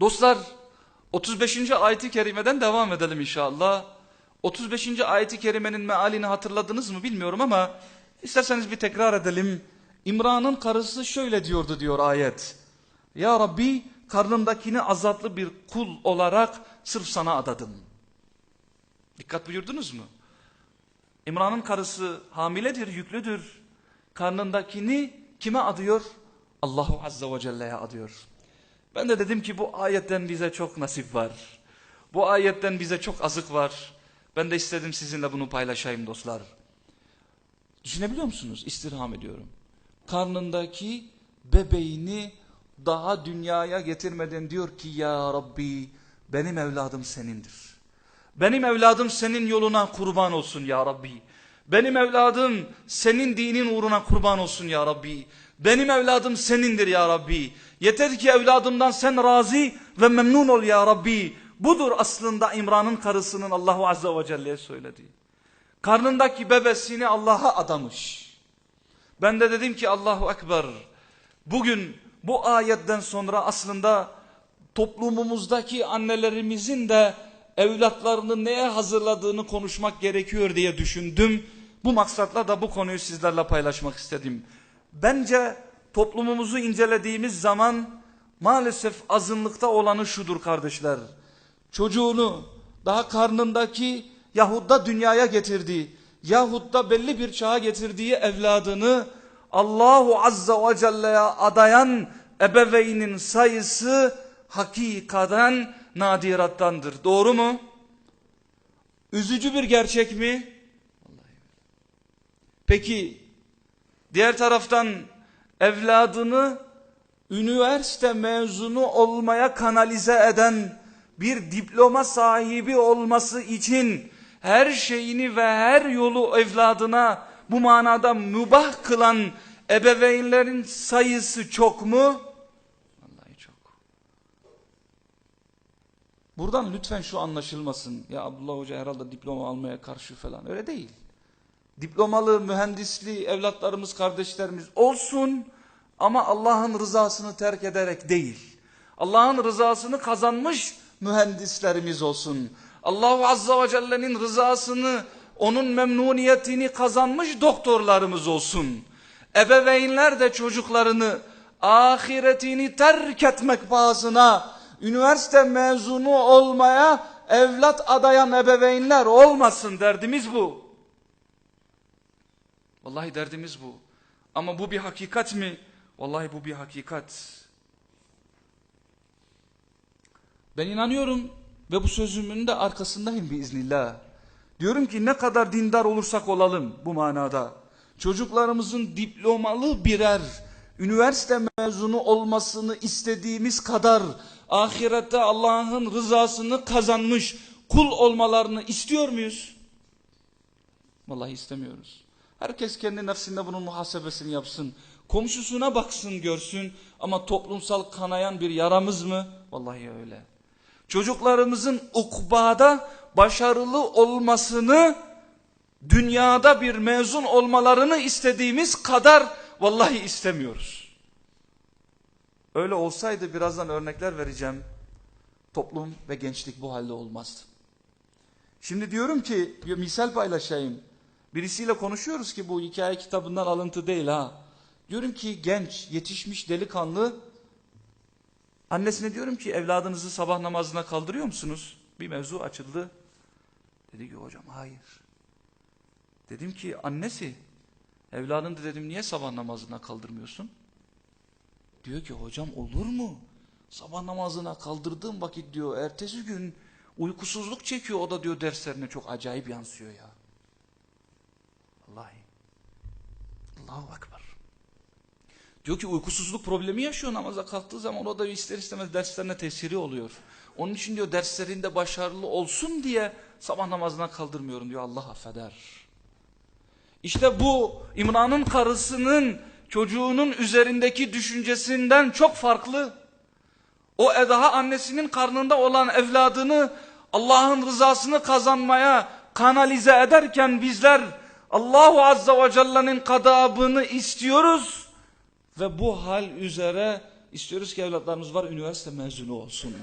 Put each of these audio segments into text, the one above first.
Dostlar 35. ayeti kerimeden devam edelim inşallah. 35. ayeti kerimenin mealini hatırladınız mı bilmiyorum ama isterseniz bir tekrar edelim. İmran'ın karısı şöyle diyordu diyor ayet. Ya Rabbi karnımdakini azatlı bir kul olarak sırf sana adadım. Dikkat buyurdunuz mu? İmran'ın karısı hamiledir, yüklüdür. Karnındakini kime adıyor? Allahu Azze ve Celle'ye adıyor. Ben de dedim ki bu ayetten bize çok nasip var. Bu ayetten bize çok azık var. Ben de istedim sizinle bunu paylaşayım dostlar. Düşünebiliyor musunuz? İstirham ediyorum. Karnındaki bebeğini daha dünyaya getirmeden diyor ki ya Rabbi benim evladım senindir. Benim evladım senin yoluna kurban olsun ya Rabbi. Benim evladım senin dinin uğruna kurban olsun ya Rabbi. Benim evladım senindir ya Rabbi. Yeter ki evladımdan sen razı ve memnun ol ya Rabbi. Budur aslında İmran'ın karısının Allahu Azze ve Celle'ye söylediği. Karnındaki bebesini Allah'a adamış. Ben de dedim ki Allahu Ekber. Bugün bu ayetten sonra aslında toplumumuzdaki annelerimizin de evlatlarını neye hazırladığını konuşmak gerekiyor diye düşündüm. Bu maksatla da bu konuyu sizlerle paylaşmak istedim. Bence toplumumuzu incelediğimiz zaman maalesef azınlıkta olanı şudur kardeşler. Çocuğunu daha karnındaki yahut da dünyaya getirdiği yahut da belli bir çağa getirdiği evladını Allahu Azza ve Celle'ye adayan ebeveynin sayısı hakikaten nadirattandır. Doğru mu? Üzücü bir gerçek mi? Peki diğer taraftan evladını üniversite mezunu olmaya kanalize eden bir diploma sahibi olması için her şeyini ve her yolu evladına bu manada mübah kılan ebeveynlerin sayısı çok mu? Vallahi çok. Buradan lütfen şu anlaşılmasın. Ya Abdullah Hoca herhalde diploma almaya karşı falan. Öyle değil. Diplomalı, mühendisli evlatlarımız, kardeşlerimiz olsun ama Allah'ın rızasını terk ederek değil. Allah'ın rızasını kazanmış mühendislerimiz olsun. Allahu Azza ve Celle'nin rızasını, onun memnuniyetini kazanmış doktorlarımız olsun. Ebeveynler de çocuklarını ahiretini terk etmek pahasına üniversite mezunu olmaya evlat adayan ebeveynler olmasın derdimiz bu. Vallahi derdimiz bu. Ama bu bir hakikat mi? Vallahi bu bir hakikat. Ben inanıyorum ve bu sözümün de arkasındayım biiznillah. Diyorum ki ne kadar dindar olursak olalım bu manada. Çocuklarımızın diplomalı birer üniversite mezunu olmasını istediğimiz kadar ahirette Allah'ın rızasını kazanmış kul olmalarını istiyor muyuz? Vallahi istemiyoruz. Herkes kendi nefsinde bunun muhasebesini yapsın. Komşusuna baksın görsün ama toplumsal kanayan bir yaramız mı? Vallahi öyle. Çocuklarımızın ukbada başarılı olmasını dünyada bir mezun olmalarını istediğimiz kadar vallahi istemiyoruz. Öyle olsaydı birazdan örnekler vereceğim. Toplum ve gençlik bu halde olmazdı. Şimdi diyorum ki bir misal paylaşayım. Birisiyle konuşuyoruz ki bu hikaye kitabından alıntı değil ha. Diyorum ki genç, yetişmiş delikanlı annesine diyorum ki evladınızı sabah namazına kaldırıyor musunuz? Bir mevzu açıldı. Dedi ki hocam hayır. Dedim ki annesi evladını dedim niye sabah namazına kaldırmıyorsun? Diyor ki hocam olur mu? Sabah namazına kaldırdığım vakit diyor ertesi gün uykusuzluk çekiyor o da diyor derslerine çok acayip yansıyor ya. Vallahi. Allahu Ekber. Diyor ki uykusuzluk problemi yaşıyor namaza kalktığı zaman o da ister istemez derslerine tesiri oluyor. Onun için diyor derslerinde başarılı olsun diye sabah namazına kaldırmıyorum diyor Allah affeder. İşte bu İmran'ın karısının çocuğunun üzerindeki düşüncesinden çok farklı. O daha annesinin karnında olan evladını Allah'ın rızasını kazanmaya kanalize ederken bizler Allahu Azza ve Celle'nin kadabını istiyoruz ve bu hal üzere İstiyoruz ki evlatlarımız var üniversite mezunu olsun.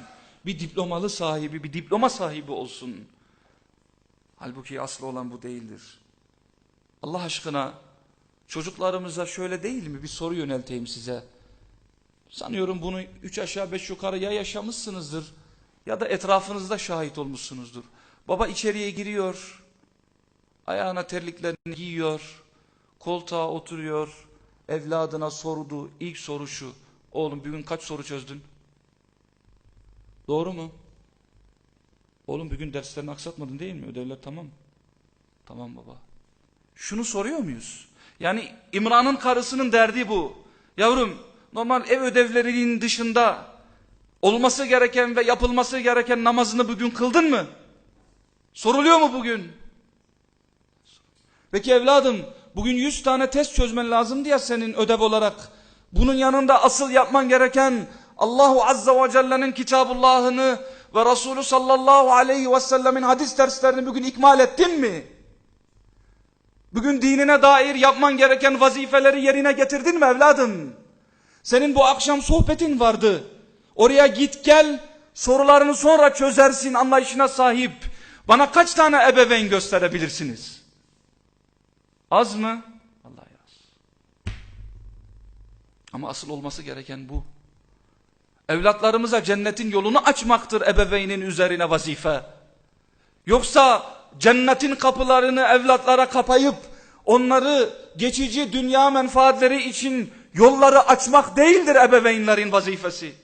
Bir diplomalı sahibi, bir diploma sahibi olsun. Halbuki aslı olan bu değildir. Allah aşkına çocuklarımıza şöyle değil mi bir soru yönelteyim size. Sanıyorum bunu üç aşağı beş yukarı ya yaşamışsınızdır ya da etrafınızda şahit olmuşsunuzdur. Baba içeriye giriyor, ayağına terliklerini giyiyor, koltuğa oturuyor, evladına sordu. İlk soru şu, oğlum bugün kaç soru çözdün? Doğru mu? Oğlum bugün derslerini aksatmadın değil mi? Ödevler tamam. Tamam baba. Şunu soruyor muyuz? Yani İmran'ın karısının derdi bu. Yavrum normal ev ödevlerinin dışında olması gereken ve yapılması gereken namazını bugün kıldın mı? Soruluyor mu bugün? Peki evladım bugün 100 tane test çözmen lazım diye senin ödev olarak. Bunun yanında asıl yapman gereken Allahu Azza ve Celle'nin kitabullahını ve Resulü sallallahu aleyhi ve sellemin hadis derslerini bugün ikmal ettin mi? Bugün dinine dair yapman gereken vazifeleri yerine getirdin mi evladım? Senin bu akşam sohbetin vardı. Oraya git gel sorularını sonra çözersin anlayışına sahip. Bana kaç tane ebeveyn gösterebilirsiniz? Az mı? Allah yaz. Ama asıl olması gereken bu. Evlatlarımıza cennetin yolunu açmaktır ebeveynin üzerine vazife. Yoksa cennetin kapılarını evlatlara kapayıp onları geçici dünya menfaatleri için yolları açmak değildir ebeveynlerin vazifesi.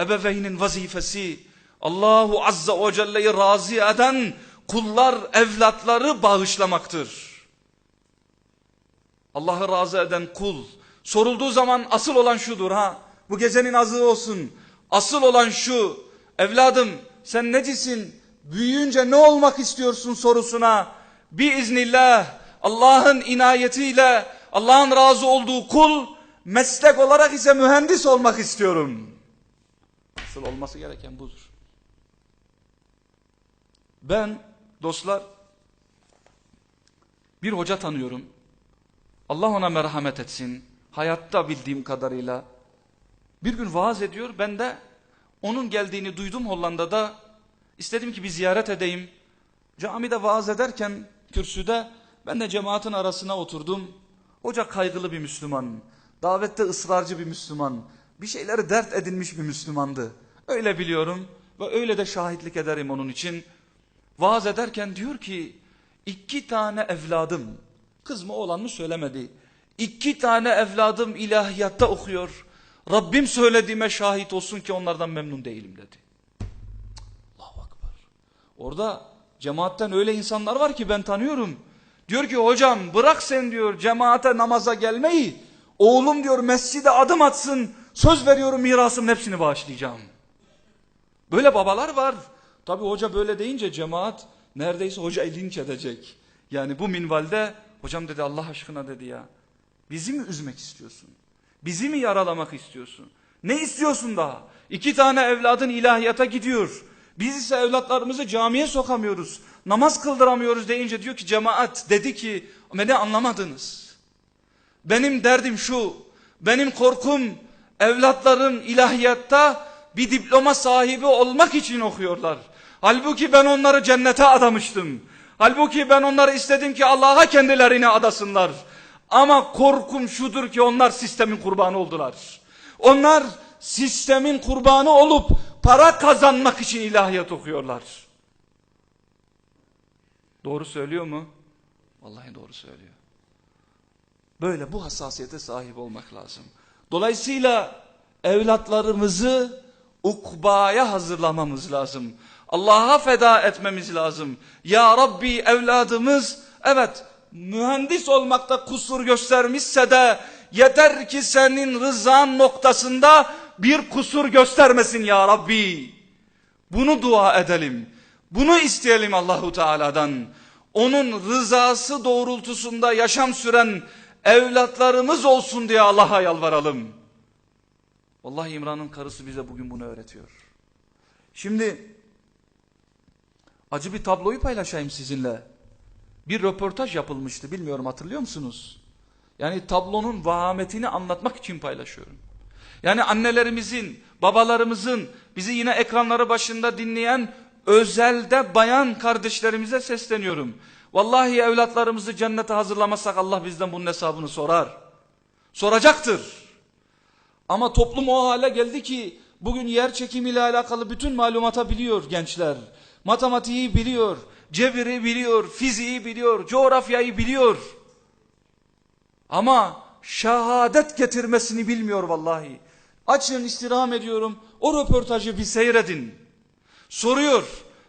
Ebeveynin vazifesi Allahu Azza ve Celle'yi razı eden kullar evlatları bağışlamaktır. Allah'ı razı eden kul sorulduğu zaman asıl olan şudur ha bu gecenin azığı olsun asıl olan şu evladım sen necisin büyüyünce ne olmak istiyorsun sorusuna biiznillah Allah'ın inayetiyle Allah'ın razı olduğu kul meslek olarak ise mühendis olmak istiyorum. Asıl olması gereken budur. Ben dostlar bir hoca tanıyorum. Allah ona merhamet etsin. Hayatta bildiğim kadarıyla. Bir gün vaaz ediyor. Ben de onun geldiğini duydum Hollanda'da. İstedim ki bir ziyaret edeyim. Camide vaaz ederken kürsüde ben de cemaatin arasına oturdum. Hoca kaygılı bir Müslüman. Davette ısrarcı bir Müslüman. Bir şeyleri dert edinmiş bir Müslümandı. Öyle biliyorum ve öyle de şahitlik ederim onun için. Vaaz ederken diyor ki iki tane evladım kız mı oğlan mı söylemedi. İki tane evladım ilahiyatta okuyor. Rabbim söylediğime şahit olsun ki onlardan memnun değilim dedi. Allahu Akbar. Orada cemaatten öyle insanlar var ki ben tanıyorum. Diyor ki hocam bırak sen diyor cemaate namaza gelmeyi. Oğlum diyor mescide adım atsın. Söz veriyorum mirasımın hepsini bağışlayacağım. Böyle babalar var. Tabi hoca böyle deyince cemaat neredeyse hoca linç edecek. Yani bu minvalde hocam dedi Allah aşkına dedi ya. Bizi mi üzmek istiyorsun? Bizi mi yaralamak istiyorsun? Ne istiyorsun daha? İki tane evladın ilahiyata gidiyor. Biz ise evlatlarımızı camiye sokamıyoruz. Namaz kıldıramıyoruz deyince diyor ki cemaat dedi ki beni anlamadınız. Benim derdim şu. Benim korkum evlatlarım ilahiyatta bir diploma sahibi olmak için okuyorlar. Halbuki ben onları cennete adamıştım. Halbuki ben onları istedim ki Allah'a kendilerini adasınlar. Ama korkum şudur ki onlar sistemin kurbanı oldular. Onlar sistemin kurbanı olup para kazanmak için ilahiyat okuyorlar. Doğru söylüyor mu? Vallahi doğru söylüyor. Böyle bu hassasiyete sahip olmak lazım. Dolayısıyla evlatlarımızı ukbaya hazırlamamız lazım. Allah'a feda etmemiz lazım. Ya Rabbi evladımız evet mühendis olmakta kusur göstermişse de yeter ki senin rızan noktasında bir kusur göstermesin ya Rabbi. Bunu dua edelim. Bunu isteyelim Allahu Teala'dan. Onun rızası doğrultusunda yaşam süren evlatlarımız olsun diye Allah'a yalvaralım. Vallahi İmran'ın karısı bize bugün bunu öğretiyor. Şimdi acı bir tabloyu paylaşayım sizinle. Bir röportaj yapılmıştı bilmiyorum hatırlıyor musunuz? Yani tablonun vahametini anlatmak için paylaşıyorum. Yani annelerimizin, babalarımızın, bizi yine ekranları başında dinleyen özelde bayan kardeşlerimize sesleniyorum. Vallahi evlatlarımızı cennete hazırlamazsak Allah bizden bunun hesabını sorar. Soracaktır. Ama toplum o hale geldi ki bugün yer çekimiyle alakalı bütün malumata biliyor gençler. Matematiği biliyor, cebiri biliyor, fiziği biliyor, coğrafyayı biliyor. Ama şehadet getirmesini bilmiyor vallahi. Açın istirham ediyorum. O röportajı bir seyredin. Soruyor.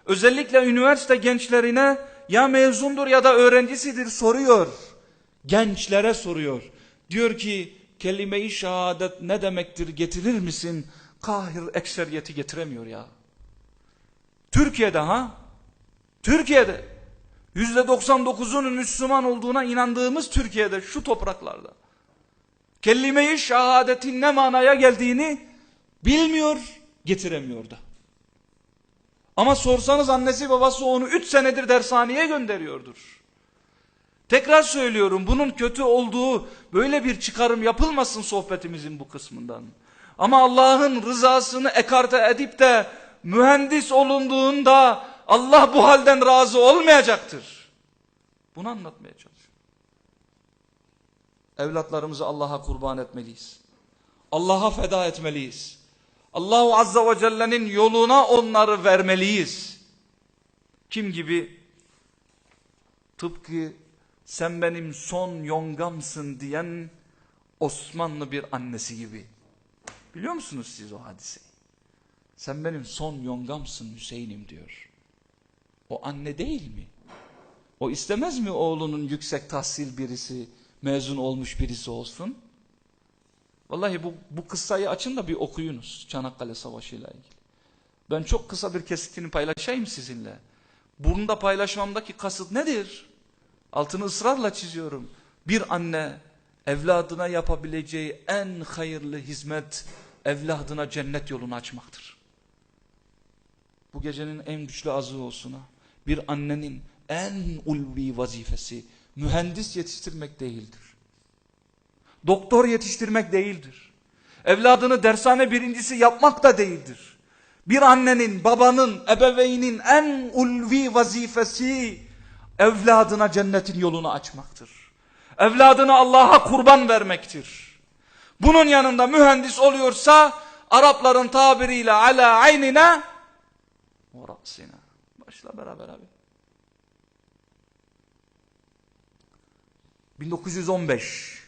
Özellikle üniversite gençlerine ya mezundur ya da öğrencisidir soruyor. Gençlere soruyor. Diyor ki kelime-i şehadet ne demektir getirir misin? Kahir ekseriyeti getiremiyor ya. Türkiye'de ha? Türkiye'de. Yüzde 99'un Müslüman olduğuna inandığımız Türkiye'de şu topraklarda. Kelime-i şehadetin ne manaya geldiğini bilmiyor, getiremiyor da. Ama sorsanız annesi babası onu 3 senedir dershaneye gönderiyordur. Tekrar söylüyorum bunun kötü olduğu böyle bir çıkarım yapılmasın sohbetimizin bu kısmından. Ama Allah'ın rızasını ekarte edip de mühendis olunduğunda Allah bu halden razı olmayacaktır. Bunu anlatmaya çalışıyorum. Evlatlarımızı Allah'a kurban etmeliyiz. Allah'a feda etmeliyiz. Allahu Azza ve Celle'nin yoluna onları vermeliyiz. Kim gibi? Tıpkı sen benim son yongamsın diyen Osmanlı bir annesi gibi. Biliyor musunuz siz o hadiseyi? Sen benim son yongamsın Hüseyin'im diyor. O anne değil mi? O istemez mi oğlunun yüksek tahsil birisi, mezun olmuş birisi olsun? Vallahi bu, bu kıssayı açın da bir okuyunuz Çanakkale Savaşı ile ilgili. Ben çok kısa bir kesitini paylaşayım sizinle. Burada paylaşmamdaki kasıt nedir? Altını ısrarla çiziyorum. Bir anne evladına yapabileceği en hayırlı hizmet evladına cennet yolunu açmaktır. Bu gecenin en güçlü azı olsun ha. Bir annenin en ulvi vazifesi mühendis yetiştirmek değildir. Doktor yetiştirmek değildir. Evladını dershane birincisi yapmak da değildir. Bir annenin, babanın, ebeveynin en ulvi vazifesi evladına cennetin yolunu açmaktır. Evladını Allah'a kurban vermektir. Bunun yanında mühendis oluyorsa Arapların tabiriyle ala aynine ve rasina. Başla beraber abi. 1915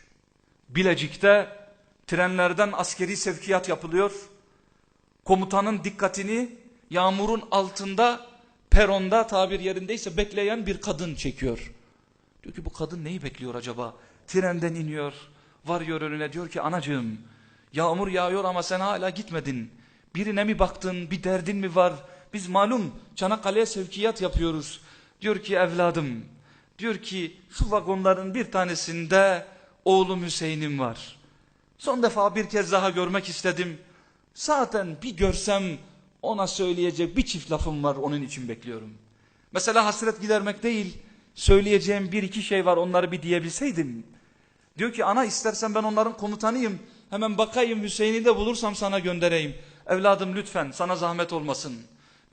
Bilecik'te trenlerden askeri sevkiyat yapılıyor. Komutanın dikkatini yağmurun altında peronda tabir yerindeyse bekleyen bir kadın çekiyor. Diyor ki bu kadın neyi bekliyor acaba? Trenden iniyor, varıyor önüne diyor ki anacığım yağmur yağıyor ama sen hala gitmedin. Birine mi baktın, bir derdin mi var? Biz malum Çanakkale'ye sevkiyat yapıyoruz. Diyor ki evladım, diyor ki şu vagonların bir tanesinde oğlum Hüseyin'im var. Son defa bir kez daha görmek istedim. Zaten bir görsem ona söyleyecek bir çift lafım var onun için bekliyorum. Mesela hasret gidermek değil, söyleyeceğim bir iki şey var onları bir diyebilseydim. Diyor ki ana istersen ben onların komutanıyım. Hemen bakayım Hüseyin'i de bulursam sana göndereyim. Evladım lütfen sana zahmet olmasın.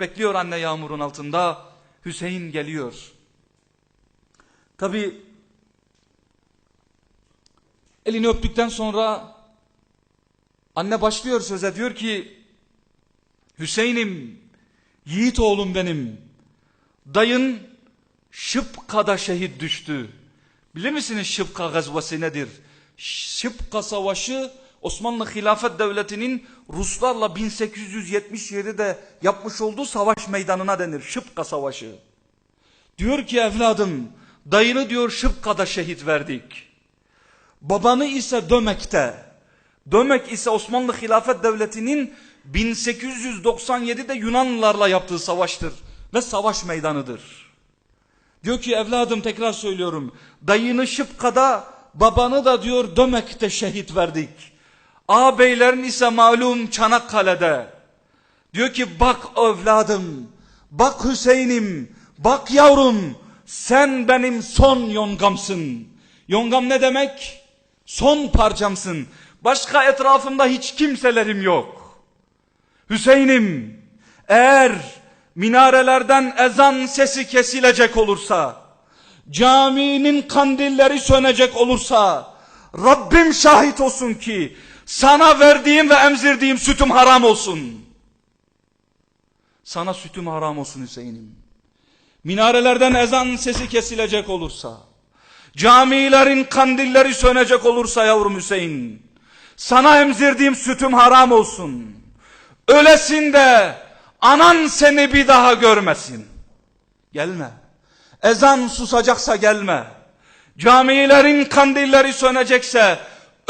Bekliyor anne yağmurun altında. Hüseyin geliyor. Tabi elini öptükten sonra anne başlıyor söze diyor ki Hüseyin'im yiğit oğlum benim dayın Şıpka'da şehit düştü. Bilir misiniz Şıpka gazvası nedir? Şıpka savaşı Osmanlı Hilafet Devleti'nin Ruslarla 1877'de yapmış olduğu savaş meydanına denir. Şıpka Savaşı. Diyor ki evladım dayını diyor Şıpka'da şehit verdik. Babanı ise Dömek'te. Dömek ise Osmanlı Hilafet Devleti'nin 1897'de Yunanlılarla yaptığı savaştır. Ve savaş meydanıdır. Diyor ki evladım tekrar söylüyorum. Dayını Şıpka'da babanı da diyor Dömek'te şehit verdik. Ağabeylerin ise malum Çanakkale'de. Diyor ki bak evladım, bak Hüseyin'im, bak yavrum sen benim son yongamsın. Yongam ne demek? Son parçamsın. Başka etrafımda hiç kimselerim yok. Hüseyin'im eğer minarelerden ezan sesi kesilecek olursa, caminin kandilleri sönecek olursa, Rabbim şahit olsun ki sana verdiğim ve emzirdiğim sütüm haram olsun. Sana sütüm haram olsun Hüseyin'im. Minarelerden ezan sesi kesilecek olursa, camilerin kandilleri sönecek olursa yavrum Hüseyin, sana emzirdiğim sütüm haram olsun. Ölesin de anan seni bir daha görmesin. Gelme. Ezan susacaksa gelme. Camilerin kandilleri sönecekse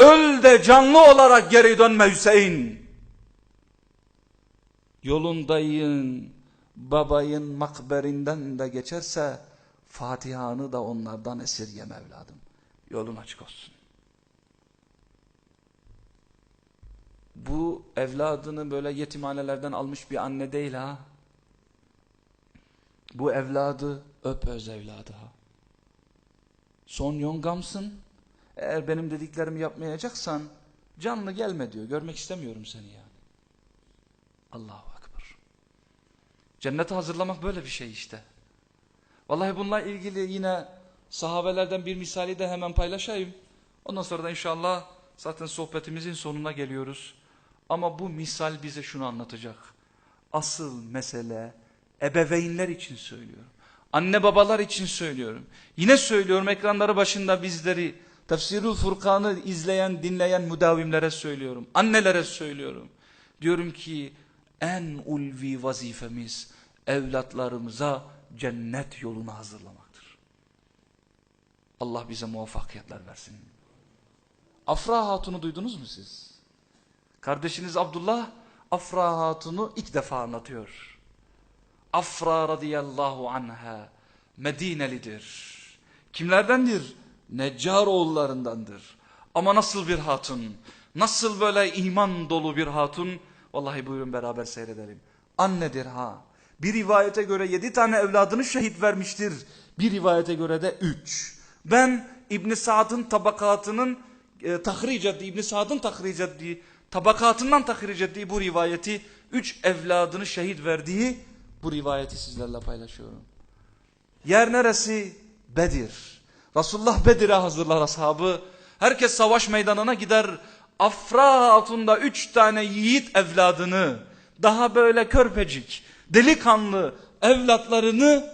öl de canlı olarak geri dönme Hüseyin. Yolundayın, babayın makberinden de geçerse Fatiha'nı da onlardan esirgeme evladım. Yolun açık olsun. Bu evladını böyle yetimhanelerden almış bir anne değil ha. Bu evladı öp öz evladı ha. Son yongamsın. Eğer benim dediklerimi yapmayacaksan canlı gelme diyor. Görmek istemiyorum seni yani. Allahu Ekber. Cennete hazırlamak böyle bir şey işte. Vallahi bununla ilgili yine sahabelerden bir misali de hemen paylaşayım. Ondan sonra da inşallah zaten sohbetimizin sonuna geliyoruz. Ama bu misal bize şunu anlatacak. Asıl mesele ebeveynler için söylüyorum. Anne babalar için söylüyorum. Yine söylüyorum ekranları başında bizleri Tefsirul Furkan'ı izleyen, dinleyen müdavimlere söylüyorum. Annelere söylüyorum. Diyorum ki en ulvi vazifemiz evlatlarımıza cennet yolunu hazırlamaktır. Allah bize muvaffakiyetler versin. Afra Hatun'u duydunuz mu siz? Kardeşiniz Abdullah Afra Hatun'u ilk defa anlatıyor. Afra radıyallahu anha Medinelidir. Kimlerdendir? Neccar oğullarındandır. Ama nasıl bir hatun? Nasıl böyle iman dolu bir hatun? Vallahi buyurun beraber seyredelim. Annedir ha. Bir rivayete göre yedi tane evladını şehit vermiştir. Bir rivayete göre de üç. Ben İbn Sa'd'ın tabakatının e, tahric ettiği, İbn Sa'd'ın tahric ettiği, tabakatından tahric ettiği bu rivayeti, üç evladını şehit verdiği bu rivayeti sizlerle paylaşıyorum. Yer neresi? Bedir. Resulullah Bedir'e hazırlar ashabı. Herkes savaş meydanına gider. Afra altında üç tane yiğit evladını, daha böyle körpecik, delikanlı evlatlarını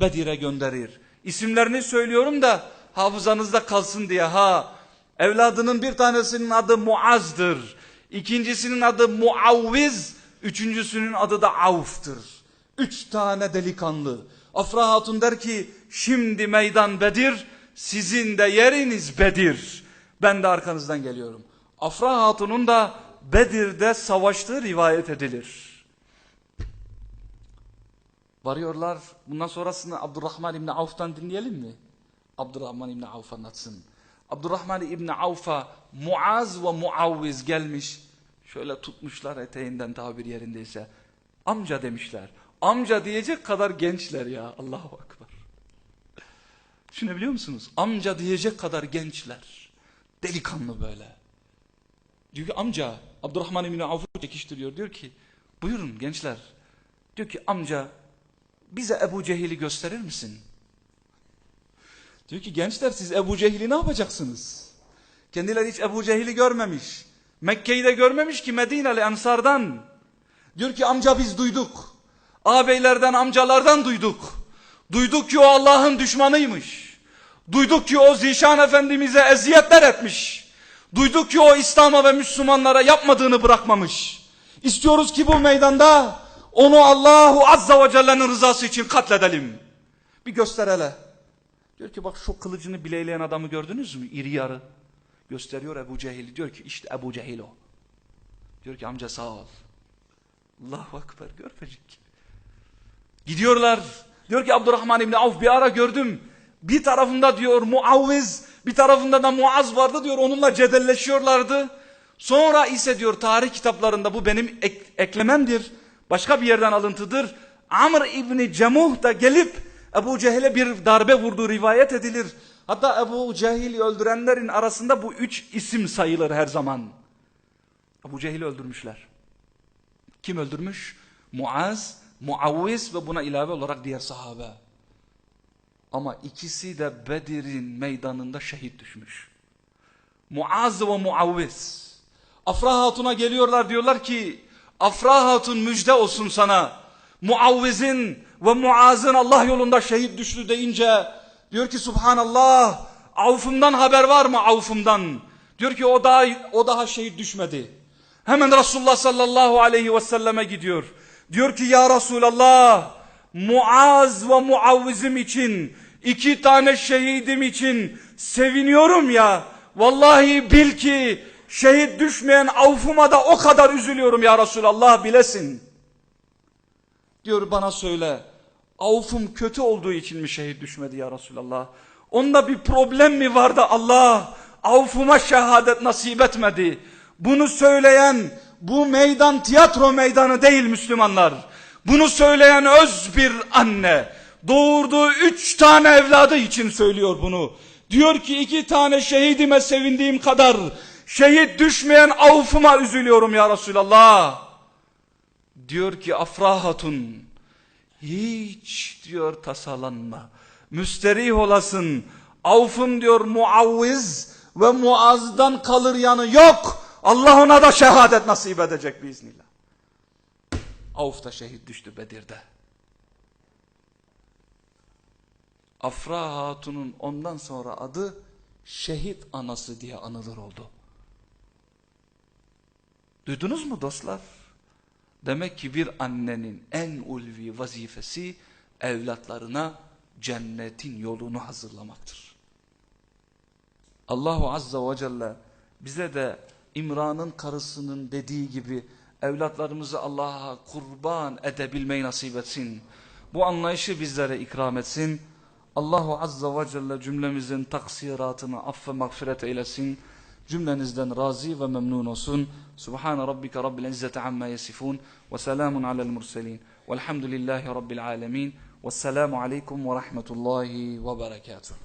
Bedir'e gönderir. İsimlerini söylüyorum da hafızanızda kalsın diye ha. Evladının bir tanesinin adı Muaz'dır. İkincisinin adı Muavviz. Üçüncüsünün adı da Avf'tır. Üç tane delikanlı. Afra Hatun der ki şimdi meydan Bedir sizin de yeriniz Bedir. Ben de arkanızdan geliyorum. Afra Hatun'un da Bedir'de savaştığı rivayet edilir. Varıyorlar. Bundan sonrasını Abdurrahman İbni Avf'tan dinleyelim mi? Abdurrahman İbni Avf anlatsın. Abdurrahman İbni Avf'a Muaz ve Muavviz gelmiş. Şöyle tutmuşlar eteğinden tabir yerindeyse. Amca demişler. Amca diyecek kadar gençler ya. Allahu Akbar. Şunu biliyor musunuz? Amca diyecek kadar gençler. Delikanlı böyle. Diyor ki amca Abdurrahman İbni Avf'u çekiştiriyor. Diyor ki buyurun gençler. Diyor ki amca bize Ebu Cehil'i gösterir misin? Diyor ki gençler siz Ebu Cehil'i ne yapacaksınız? Kendileri hiç Ebu Cehil'i görmemiş. Mekke'yi de görmemiş ki Medineli Ensar'dan. Diyor ki amca biz duyduk. Ağabeylerden amcalardan duyduk. Duyduk ki o Allah'ın düşmanıymış. Duyduk ki o Zişan Efendimiz'e eziyetler etmiş. Duyduk ki o İslam'a ve Müslümanlara yapmadığını bırakmamış. İstiyoruz ki bu meydanda onu Allahu Azza ve Celle'nin rızası için katledelim. Bir göster hele. Diyor ki bak şu kılıcını bileyleyen adamı gördünüz mü? İri yarı. Gösteriyor Ebu Cehil. Diyor ki işte Ebu Cehil o. Diyor ki amca sağ ol. Allahu Ekber görpecik. Gidiyorlar. Diyor ki Abdurrahman İbni Avf bir ara gördüm. Bir tarafında diyor Muavviz, bir tarafında da Muaz vardı diyor. Onunla cedelleşiyorlardı. Sonra ise diyor tarih kitaplarında bu benim ek, eklememdir. Başka bir yerden alıntıdır. Amr İbni Cemuh da gelip Ebu Cehil'e bir darbe vurduğu rivayet edilir. Hatta Ebu Cehil'i öldürenlerin arasında bu üç isim sayılır her zaman. Ebu Cehil'i öldürmüşler. Kim öldürmüş? Muaz, Muavviz ve buna ilave olarak diğer sahabe. Ama ikisi de Bedir'in meydanında şehit düşmüş. Muaz ve Muavviz. Afra Hatun'a geliyorlar diyorlar ki Afra Hatun müjde olsun sana. Muavviz'in ve Muaz'ın Allah yolunda şehit düştü deyince diyor ki Subhanallah Avf'ımdan haber var mı Avf'ımdan? Diyor ki o daha, o daha şehit düşmedi. Hemen Resulullah sallallahu aleyhi ve selleme gidiyor. Diyor ki ya Resulallah Muaz ve Muavvizim için iki tane şehidim için seviniyorum ya. Vallahi bil ki şehit düşmeyen avfuma da o kadar üzülüyorum ya Resulallah bilesin. Diyor bana söyle avfum kötü olduğu için mi şehit düşmedi ya Resulallah? Onda bir problem mi vardı Allah avfuma şehadet nasip etmedi? Bunu söyleyen bu meydan tiyatro meydanı değil Müslümanlar. Bunu söyleyen öz bir anne doğurduğu üç tane evladı için söylüyor bunu. Diyor ki iki tane şehidime sevindiğim kadar şehit düşmeyen avfıma üzülüyorum ya Resulallah. Diyor ki Afra Hatun hiç diyor tasalanma. Müsterih olasın. Avfım diyor muavviz ve muazdan kalır yanı yok. Allah ona da şehadet nasip edecek biiznillah. Avf da şehit düştü Bedir'de. Afra Hatun'un ondan sonra adı şehit anası diye anılır oldu. Duydunuz mu dostlar? Demek ki bir annenin en ulvi vazifesi evlatlarına cennetin yolunu hazırlamaktır. Allahu Azza ve Celle bize de İmran'ın karısının dediği gibi evlatlarımızı Allah'a kurban edebilmeyi nasip etsin. Bu anlayışı bizlere ikram etsin. Allahu Azza ve Celle cümlemizin taksiratını affe mağfiret eylesin. Cümlenizden razı ve memnun olsun. Subhane rabbike rabbil izzeti amma yasifun. Ve selamun alel murselin. Velhamdülillahi rabbil alemin. Vesselamu aleykum ve rahmetullahi ve berekatuhu.